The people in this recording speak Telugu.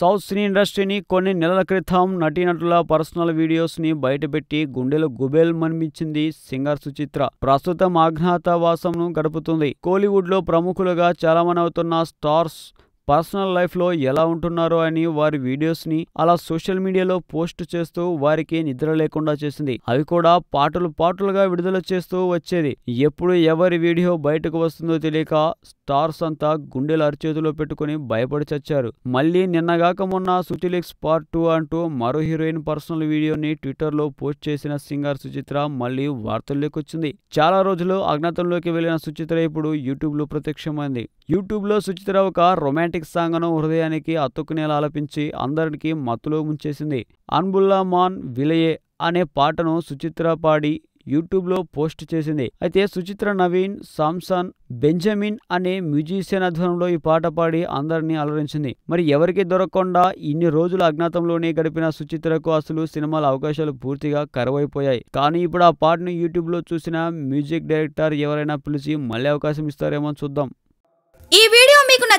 సౌత్ సినీ ఇండస్ట్రీని కొన్ని నెలల క్రితం నటీనటుల పర్సనల్ వీడియోస్ని బయటపెట్టి గుండెలు గుబేల్ మనిపించింది సింగర్ సుచిత్ర. ప్రస్తుతం అజ్ఞాతవాసంను గడుపుతుంది. కోలీవుడ్లో ప్రముఖులుగా చలమనవుతున్న స్టార్స్ పర్సనల్ లైఫ్లో ఎలా ఉంటున్నారో అని వారి వీడియోస్ని అలా సోషల్ మీడియాలో పోస్ట్ చేస్తూ వారికి నిద్ర లేకుండా చేసింది. అవి కూడా పాటలు పాటలుగా విడుదల చేస్తూ వచ్చేది. ఎప్పుడు ఎవరి వీడియో బయటకు వస్తుందో తెలియక స్టార్స్ అంతా గుండెలు అరిచేతిలో పెట్టుకుని భయపడి చచ్చారు. మళ్ళీ నిన్నగాక మొన్న సుచిలిక్స్ పార్ట్ టూ అంటూ మరో హీరోయిన్ పర్సనల్ వీడియోని ట్విట్టర్లో పోస్ట్ చేసిన సింగర్ సుచిత్ర మళ్ళీ వార్తల్లోకి వచ్చింది. చాలా రోజులు అజ్ఞాతంలోకి వెళ్ళిన సుచిత్ర ఇప్పుడు యూట్యూబ్లో ప్రత్యక్షమైంది. యూట్యూబ్లో సుచిత్ర ఒక రొమాంటిక్ సాంగ్ను హృదయానికి అత్తుకునేలా ఆలపించి అందరికీ మత్తులో ముంచేసింది. అన్బుల్లా మాన్ విలయే అనే పాటను సుచిత్ర పాడి యూట్యూబ్లో పోస్ట్ చేసింది. అయితే సుచిత్ర నవీన్ సామ్సన్ బెంజమిన్ అనే మ్యూజిషియన్ ఆధ్వర్యంలో ఈ పాట పాడి అందరినీ అలరించింది. మరి ఎవరికి దొరకకుండా ఇన్ని రోజులు అజ్ఞాతంలోనే గడిపిన సుచిత్రకు అసలు సినిమాల అవకాశాలు పూర్తిగా కరువైపోయాయి. కానీ ఇప్పుడు ఆ పాటను యూట్యూబ్లో చూసిన మ్యూజిక్ డైరెక్టర్ ఎవరైనా పిలిచి మళ్ళీ అవకాశం ఇస్తారేమో చూద్దాం.